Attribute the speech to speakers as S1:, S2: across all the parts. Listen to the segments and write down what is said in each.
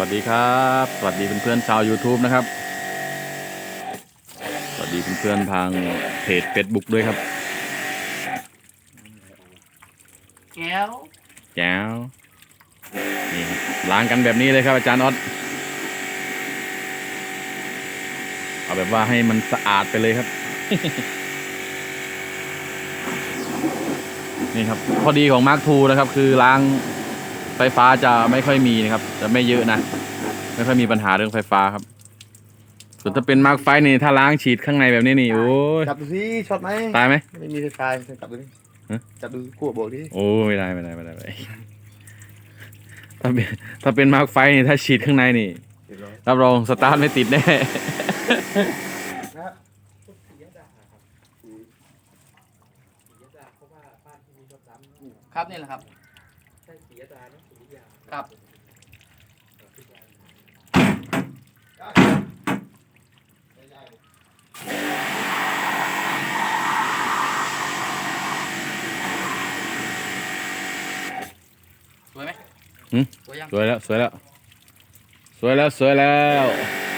S1: วัสดีครับ สวัสดีเพื่อนๆชาว YouTube นะครับ สวัสดีเพื่อนๆทางเพจ Facebook ด้วยครับ
S2: แก้ว
S1: แจ๋วนี่ครับล้างกันแบบนี้เลยครับอาจารย์ออสเอาแบบว่าให้มันสะอาดไปเลยครับ นี่ครับพอดีของมาร์คทูนะครับ คือล้าง ไฟฟ้าจะไม่ค่อยมีนะครับ จะไม่เยอะนะ ไม่ค่อยมีปัญหาเรื่องไฟฟ้าครับ ส่วนถ้าเป็นมาร์คไฟนี่ถ้าล้างฉีดข้างในแบบนี้นี่โอ้ย
S3: จับดูสิช็อตไหม
S1: ตายไหม
S3: ไม่มีไฟฟ้าจับดูดิ
S1: ฮะ
S3: จับดูคู่บอกดิ
S1: โอ้ไม่ได้ไม่ได้ไม่ได้ไม่ได้ถ้าเป็นถ้าเป็นมาร์คไฟนี่ถ้าฉีดข้างในนี่
S3: เรียบร้อย
S1: รับรองสตาร์ทไม่ติดแน่
S3: นะครับ
S2: ครับนี่แหละครับครับ สวยไหม
S1: หืม
S2: สวยยัง
S1: สวยแล้ว สวยแล้ว สวยแล้ว สวยแล้ว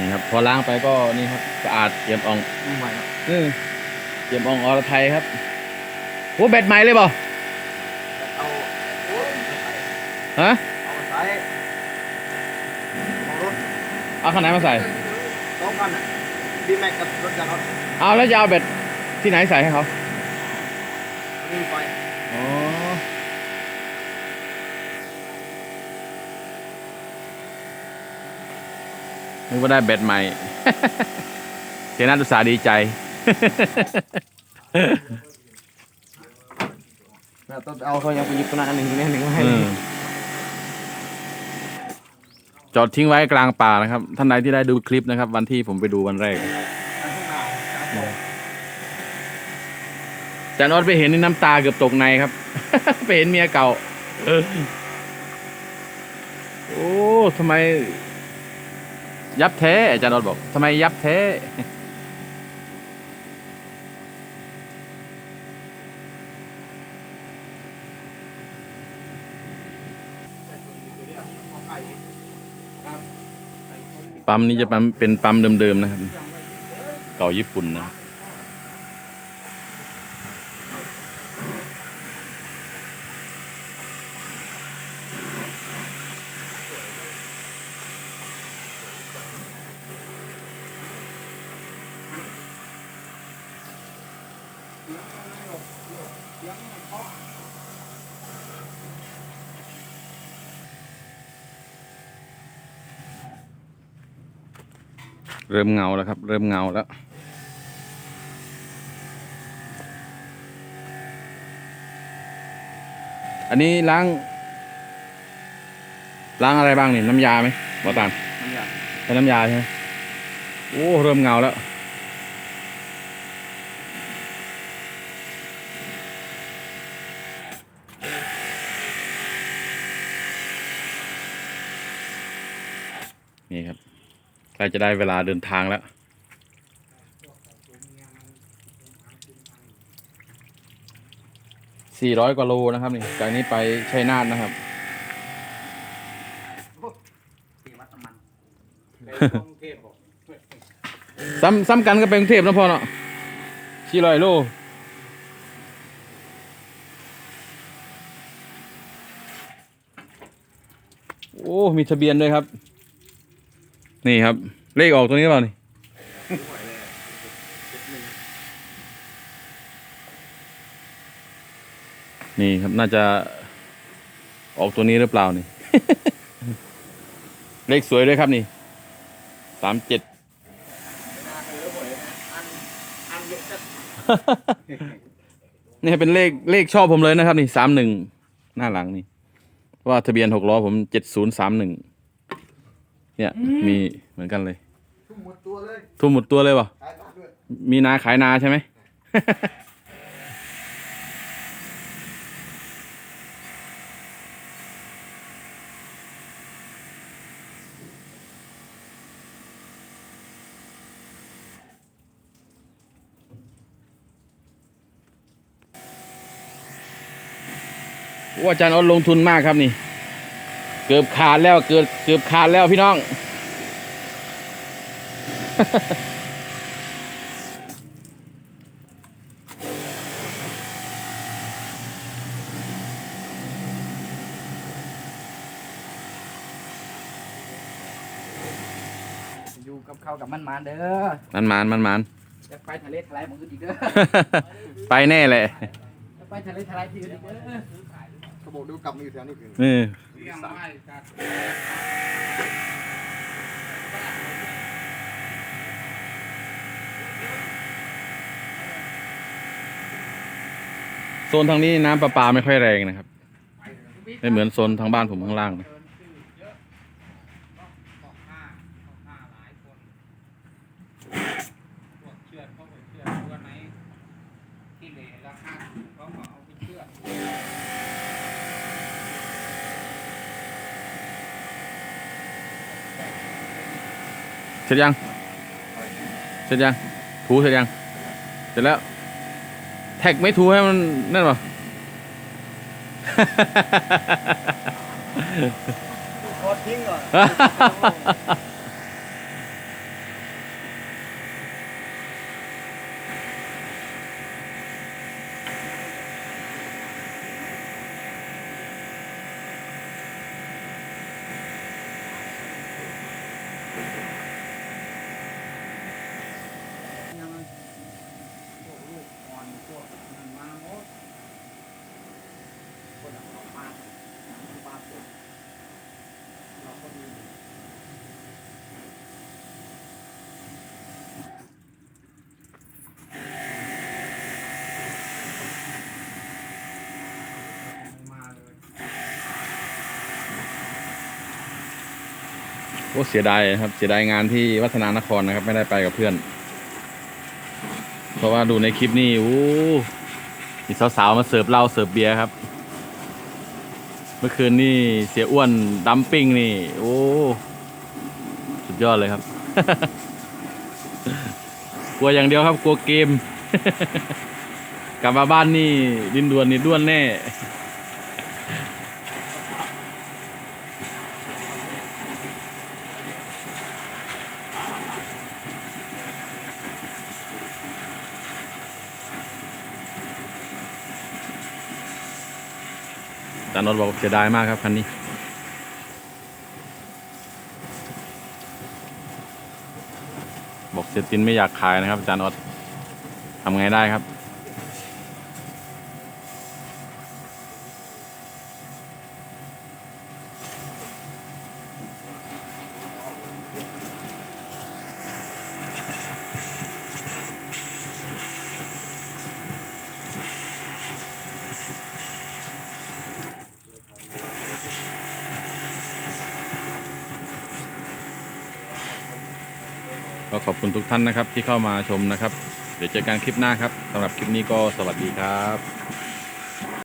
S1: นี่ครับ พอล้างไปก็นี่ครับสะอาดเยี่ยมอ่อง
S2: ไม่ไหวแล้ว
S1: อืมเยี่ยมอ่องอรไทยครับโอ้แบตใหม่เลยเปล่า
S3: เอาโอ้ย
S1: ฮะ
S3: เอาสายของรถ
S1: เอาข้างไหนมาใส่
S3: สองคันอะดีแม็กกับรถจักรรถ
S1: เอาแล้วจะเอาแบตที่ไหนใส่ให้เขา
S3: มีไฟ
S1: อ๋อ นึกว่าได้แบตใหม่เสียนัทอุตสาห์ดีใจ
S3: นะต้องเอาเขายังไปหยิบตัวนั้นอันหนึ่งนี่หนึ่งมาให้
S1: อืมจอดทิ้งไว้กลางป่านะครับ ท่านใดที่ได้ดูคลิปนะครับ วันที่ผมไปดูวันแรกจานอดไปเห็นนี่น้ำตาเกือบตกในครับ ไปเห็นเมียเก่าเออโอ้ทำไม ยับแท้อาจารย์อดบอกทำไมยับแท้ปั๊มนี้จะปั๊มเป็นปั๊มเดิมๆนะครับ เก่าญี่ปุ่นนะ เริ่มเงาแล้วครับ เริ่มเงาแล้วอันนี้ล้าง ล้างอะไรบ้างนี่น้ำยาไหมหมอตาม
S2: มันอยาก
S1: ใช้น้ำยาใช่ไหมโอ้ เริ่มเงาแล้ว นี่ครับใกล้จะได้เวลาเดินทางแล้วสี่ร้อยกว่าโลนะครับนี่จากนี้ไปชัยนาทนะครับ
S2: ตีวัดน้ำมัน
S1: ซ้ำซ้ำกันก็เป็นกรุงเทพนะพ่อเนาะสี่ร้อยโลโอ้ มีทะเบียนด้วยครับ นี่ครับ เลขออกตรงนี้หรือเปล่านี่นี่ครับน่าจะออกตัวนี้หรือเปล่านี่ เลขสวยด้วยครับนี่สามเจ็ดนี่เป็นเลขเลขชอบผมเลยนะครับ นี่สามหนึ่งหน้าหลังนี่เพราะว่าทะเบียนหกล้อผมเจ็ดศูนย์สามหนึ่ง นี่ยมีเหมือนกันเลย
S3: ทุ่มหมดตัวเลย
S1: ทุ่มหมดตัวเลยวะมีนาขายนาใช่ไหมว่อาจารย์ออดลงทุนมากครับนี่ เกือบขาดแล้วเกือบเกือบขาดแล้วพี่น้อง
S2: อยู่กับเขากับมันมาเด้อ
S1: มันมานมันมาน
S2: จะไปทะเลทลายมืออีกเด้อ
S1: ไปแน่แหละ
S2: จะไปทะเลทลายที่อื่นอีกเด้อ
S3: เขาบอกดูกลับมาอยู่แถวนี้คือ
S1: นี่โซนทางนี้น้ำประปาไม่ค่อยแรงนะครับ ไม่เหมือนโซนทางบ้านผมข้างล่างนะ
S2: เชือดเขาเชือดตัวไหนที่เหลือราคาเขาก็เอาไปเชือด
S1: เสร็จยัง เสร็จยัง ถูเสร็จยัง เสร็จแล้ว แท็กไม่ถูให้มันนั่นป่ะ
S3: ทอดทิ้งก่อน
S2: ยังพวกลูกอ่อนพวกมันมาหมดคนละปลาปลาสดเราก็มี มาเลย
S1: โอ้เสียดายครับ เสียดายงานที่วัฒนานครนะครับ ไม่ได้ไปกับเพื่อน เพราะว่าดูในคลิปนี่โอ้มีสาวๆมาเสิร์ฟเหล้าเสิร์ฟเบียร์ครับ เมื่อคืนนี่เสียอ้วนดัมปิ้งนี่ โอ้สุดยอดเลยครับ กลัวอย่างเดียวครับ กลัวเกม กลับมาบ้านนี่ดินดวนนี่ด้วนแน่ จานนท์บอกเสียดายมากครับคันนี้ บอกเสียตินไม่อยากขายนะครับอาจานอดทำไงได้ครับ ก็ขอบคุณทุกท่านนะครับที่เข้ามาชมนะครับ เดี๋ยวเจอกันคลิปหน้าครับสำหรับคลิปนี้ก็สวัสดีครับ